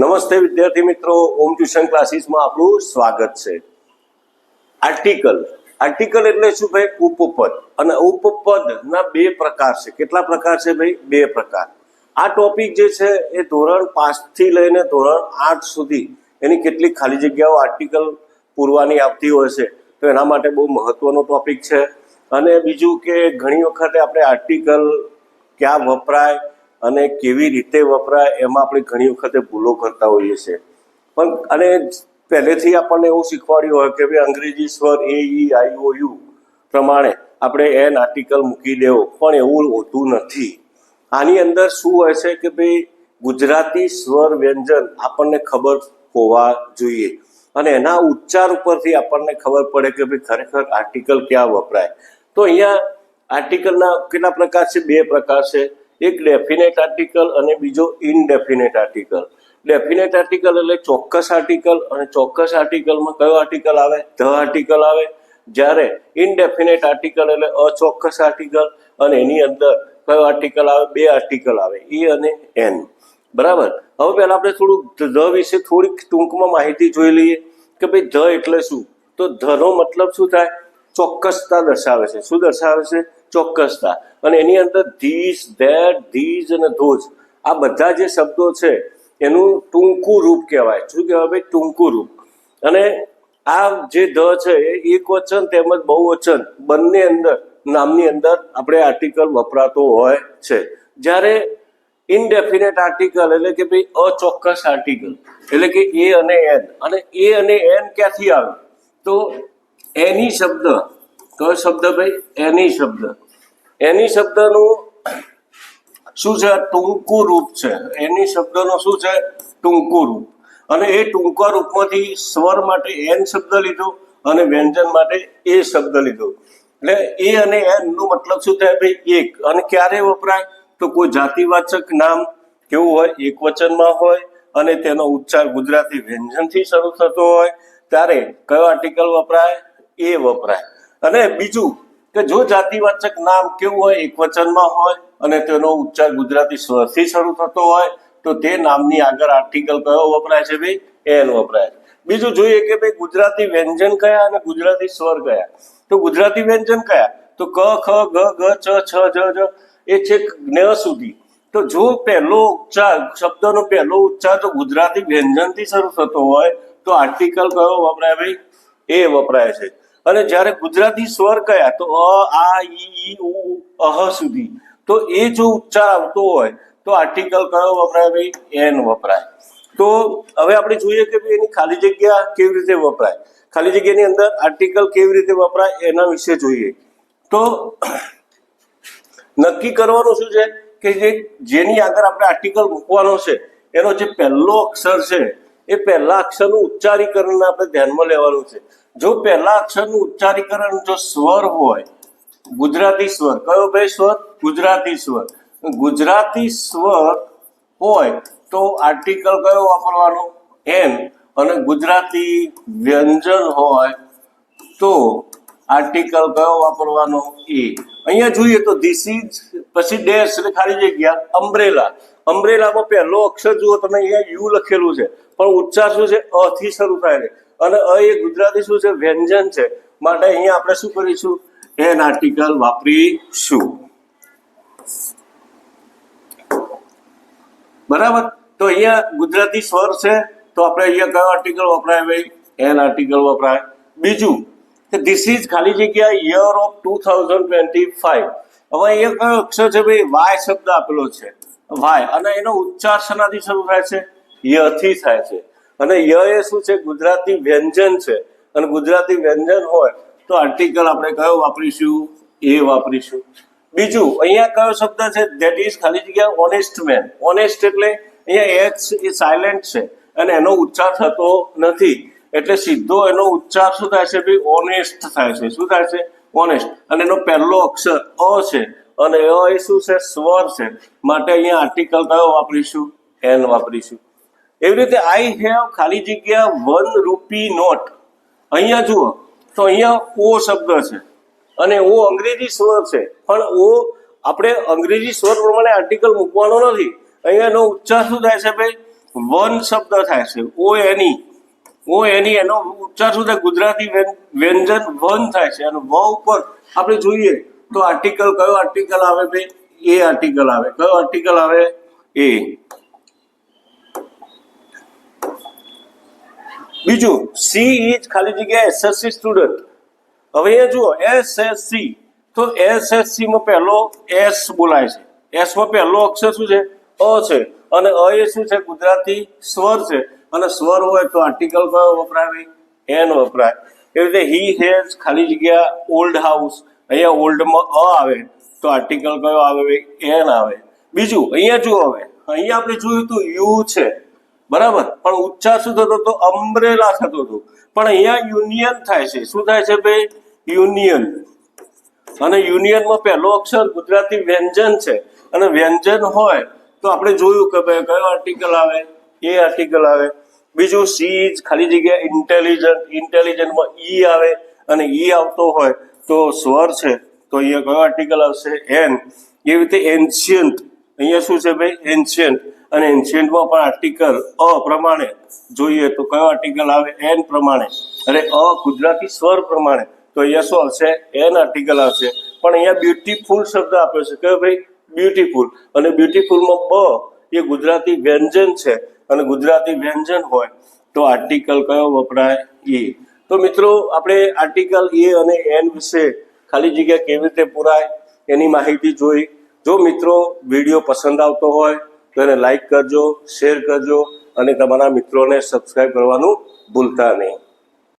નમસ્તે વિદ્યાર્થી મિત્રો, ઓમ ટ્યુશન ક્લાસીસમાં આપણું સ્વાગત છે. આર્ટિકલ. આર્ટિકલ એટલે શું ભાઈ? ઉપપદ. અને ઉપપદ ના બે પ્રકાર છે. કેટલા પ્રકાર છે ભાઈ? બે પ્રકાર. આ ટોપિક જે છે એ ધોરણ પાંચથી લઈને ધોરણ આઠ સુધી એની કેટલીક ખાલી જગ્યાઓ આર્ટિકલ પૂરવાની આવતી હોય છે. તો એના માટે બહુ મહત્વનો ટોપિક છે. અને બીજું કે ઘણી વખતે આપણે આર્ટિકલ ક્યાં વપરાય અને કેવી રીતે વપરાય એમાં આપણે ઘણી વખતે ભૂલો કરતા હોઈએ છીએ. પણ, અને પહેલેથી આપણને એવું શીખવાડ્યું હોય કે ભાઈ અંગ્રેજી સ્વર એ, ઈ, આઈ યુ પ્રમાણે આપણે એન આર્ટિકલ મૂકી દેવો. પણ એવું હોતું નથી. આની અંદર શું હોય છે કે ભાઈ ગુજરાતી સ્વર વ્યંજન આપણને ખબર હોવા જોઈએ. અને એના ઉચ્ચાર ઉપરથી આપણને ખબર પડે કે ભાઈ ખરેખર આર્ટિકલ ક્યાં વપરાય. તો અહીંયા આર્ટિકલના કેટલા પ્રકાર છે? બે પ્રકાર છે. એક ડેફિનેટ આર્ટિકલ અને બીજો ઇનડેફિનેટ આર્ટિકલ ડેફિનેટ આર્ટિકલ એટલે ચોક્કસ આર્ટિકલ અને ચોક્કસ આર્ટિકલમાં કયો આર્ટિકલ આવે? ધ આર્ટિકલ આવે. જ્યારે ઇનડેફિનેટ આર્ટિકલ એટલે અચોક્કસ આર્ટિકલ અને એની અંદર કયો આર્ટિકલ આવે? બે આર્ટિકલ આવે. એ અને એન બરાબર? હવે પહેલા આપણે થોડુંક ધ વિશે થોડીક ટૂંકમાં માહિતી જોઈ લઈએ કે ભાઈ ધ એટલે શું? તો ધનો મતલબ શું થાય? ચોક્કસતા દર્શાવે છે. શું દર્શાવે છે? ચોક્કસતા અને એની અંદર ધીસ ધેટ ધીઝ અને ધોઝ. આ બધા જે શબ્દો છે, એનું ટૂંકું રૂપ કહેવાય. શું કહેવાય ભાઈ? ટૂંકું રૂપ. અને આ જે ધ છે, એ એક વચન તેમજ બહુવચન બંને અંદર, નામની અંદર આપણે આર્ટિકલ વપરાતો હોય છે. જ્યારે ઇનડેફિનેટ આર્ટિકલ એટલે કે ભાઈ અચોક્કસ આર્ટિકલ, એટલે કે એ અને એન. અને એ અને એન ક્યાંથી આવે? તો એની શબ્દ કયો શબ્દ ભાઈ? એની શબ્દ. એની શબ્દનું શું છે? ટૂંકું રૂપ છે. એની શબ્દનું શું છે? ટૂંકું રૂપ. અને એ ટૂંકા રૂપમાંથી સ્વર માટે એન શબ્દ લીધો અને વ્યંજન માટે એ શબ્દ લીધો. એટલે એ અને એનનું મતલબ શું થાય ભાઈ? એક. અને ક્યારે વપરાય? તો કોઈ જાતિવાચક નામ કેવું હોય? એક વચનમાં હોય અને તેનો ઉચ્ચાર ગુજરાતી વ્યંજનથી શરૂ થતો હોય. ત્યારે કયો આર્ટિકલ વપરાય? એ વપરાય. અને બીજું કે જો જાતિવાચક નામ કેવું હોય, એક વચનમાં હોય અને તેનો ઉચ્ચાર ગુજરાતી સ્વરથી શરૂ થતો હોય, તો તે નામની આગળ આર્ટિકલ કયો વપરાય છે ભાઈ? એન વપરાય છે. બીજું જોઈએ કે ભાઈ ગુજરાતી વ્યંજન કયા અને ગુજરાતી સ્વર કયા? તો ગુજરાતી વ્યંજન કયા? તો ક, ખ, ગ ગ, ચ, છ જ જ એ છે જ્ઞ સુધી. તો જો પહેલો ઉચ્ચાર, શબ્દનો પહેલો ઉચ્ચાર તો ગુજરાતી વ્યંજનથી શરૂ થતો હોય, તો આર્ટિકલ કયો વપરાય ભાઈ? એ વપરાય છે. અને જ્યારે ગુજરાતી સ્વર કયા, તો અ, આ, ઈ ઉ અહ સુધી. તો એ જો ઉચ્ચાર આવતો હોય, તો આર્ટિકલ કયો વપરાય ભાઈ? એન વપરાય. તો હવે આપણે જોઈએ કે ભાઈ એની ખાલી જગ્યા કેવી રીતે વપરાય. ખાલી જગ્યાની અંદર આર્ટિકલ કેવી રીતે વપરાય એના વિશે જોઈએ. તો નક્કી કરવાનું શું છે? કે જે, જેની આગળ આપણે આર્ટિકલ મૂકવાનો છે, એનો જે પહેલો અક્ષર છે, એ પહેલા અક્ષરનું ઉચ્ચારીકરણ આપણે ધ્યાનમાં લેવાનું છે. જો પહેલા અક્ષરનું ઉચ્ચારીકરણ જો સ્વર હોય, ગુજરાતી સ્વર, કયો ભાઈ સ્વર? ગુજરાતી સ્વર. ગુજરાતી સ્વર હોય તો આર્ટિકલ કયો વાપરવાનો? એન અને ગુજરાતી વ્યંજન હોય તો આર્ટિકલ કયો વાપરવાનો? એ. અહીંયા જોઈએ તો ધીસ ઇઝ પછી ડેશ ખાલી જગ્યા અમ્બ્રેલા અમ્બ્રેલામાં પહેલો અક્ષર જુઓ, તમે અહીંયા યુ લખેલું છે. પણ ઉચ્ચાર શું છે? અ થી શરૂ થાય છે. અને અ એ ગુજરાતી શું છે? વ્યંજન છે. માટે અહીંયા આપણે શું કરીશું? એન આર્ટિકલ વાપરીશું. બરાબર? તો અહીંયા ગુજરાતી સ્વર છે, તો આપણે અહીંયા કયો આર્ટિકલ વપરાય ભાઈ? એન આર્ટિકલ વપરાય. બીજું, કે ધીસ ઇઝ ખાલી જગ્યા year of two thousand twenty five હવે અહીંયા કયો અક્ષર છે ભાઈ? વાય શબ્દ આપેલો છે. વાય. અને એનો ઉચ્ચાર શેનાથી શરૂ થાય છે? યથી થાય છે. અને ય એ શું છે? ગુજરાતી વ્યંજન છે. અને ગુજરાતી વ્યંજન હોય તો આર્ટિકલ આપણે કયો વાપરીશું? એ વાપરીશું. બીજું, અહીંયા કયો શબ્દ છે? ધેટ ઇઝ ખાલી જગ્યા ઓનેસ્ટ મેન ઓનેસ્ટ એટલે અહીંયા એક્સ એ સાયલેન્ટ છે. અને એનો ઉચ્ચાર થતો નથી. એટલે સીધો એનો ઉચ્ચાર શું થાય છે ભાઈ? ઓનેસ્ટ થાય છે. શું થાય છે? ઓનેસ્ટ અને એનો પહેલો અક્ષર અ છે. અને અ એ શું છે? સ્વર છે. માટે અહીંયા આર્ટિકલ કયો વાપરીશું? એન વાપરીશું. એવી રીતે આઈ હેવ ખાલી જગ્યા વન રૂપી નોટ. અહીંયા જુઓ, તો અહીંયા ઓ શબ્દ છે. અને ઓ અંગ્રેજી સ્વર છે. પણ ઓ આપણે અંગ્રેજી સ્વર પ્રમાણે આર્ટિકલ મૂકવાનો નથી. અહીંયા એનો ઉચ્ચાર શું થાય છે ભાઈ? વન શબ્દ થાય છે. ઓ એની. ઓ એની એનો ઉચ્ચાર શું થાય? ગુજરાતી વ્યંજન વન થાય છે. અને વ ઉપર આપણે જોઈએ તો આર્ટિકલ કયો આર્ટિકલ આવે ભાઈ? એ આર્ટિકલ આવે. કયો આર્ટિકલ આવે? એ. બીજું, સી ઇઝ ખાલી જગ્યા એસએસસી સ્ટુડન્ટ હવે અહીંયા જુઓ એસએસસી તો એસએસસી માં પહેલો એસ બોલાય છે. એસમાં પહેલો અક્ષર શું છે? અ છે. અને અ એ શું છે? ગુજરાતી સ્વર છે. અને સ્વર હોય તો આર્ટિકલ કયો વપરાય એન વપરાય. એવી રીતે હી હેઝ ખાલી જગ્યા ઓલ્ડ હાઉસ અહીંયા ઓલ્ડમાં અ આવે, તો આર્ટિકલ કયો આવે? એન આવે. બીજું, અહીંયા જુઓ હવે. અહીંયા આપણે જોયું તો યુ છે. બરાબર? પણ ઉચ્ચાર શું થતો હતો? અમ્બ્રેલા થતો હતો. પણ અહીંયા યુનિયન થાય છે. શું થાય છે ભાઈ? યુનિયન. અને યુનિયનમાં પહેલો અક્ષર ગુજરાતી વ્યંજન છે. અને વ્યંજન હોય તો આપણે જોયું કે ભાઈ કયો આર્ટિકલ આવે? એ આર્ટિકલ આવે. બીજું સી ઇઝ ખાલી જગ્યા ઇન્ટેલિજન્ટ ઇન્ટેલિજન્ટમાં ઈ આવે અને ઈ આવતો હોય તો સ્વર છે. તો અહીંયા કયો આર્ટિકલ આવશે? એન એવી રીતે એન્શિયન્ટ અહીંયા શું છે ભાઈ? એન્શિયન્ટ અને એન્શિયન્ટમાં પણ આર્ટિકલ અ પ્રમાણે જોઈએ તો કયો આર્ટિકલ આવે? એન પ્રમાણે. અને અ ગુજરાતી સ્વર પ્રમાણે. તો અહીંયા શું આવશે? એન આર્ટિકલ આવશે. પણ અહીંયા બ્યુટીફુલ શબ્દ આપ્યો છે. કયો ભાઈ? બ્યુટીફુલ અને બ્યુટીફુલમાં બ એ ગુજરાતી વ્યંજન છે. અને ગુજરાતી વ્યંજન હોય તો આર્ટિકલ કયો વપરાય? એ. તો મિત્રો, આપણે આર્ટિકલ એ અને એન વિશે ખાલી જગ્યા કેવી રીતે પુરાય એની માહિતી જોઈ. જો મિત્રો વીડિયો પસંદ આવતો હોય તો એને લાઈક કરજો શેર કરજો અને તમારા મિત્રોને સબસ્ક્રાઈબ કરવાનું ભૂલતા નહીં.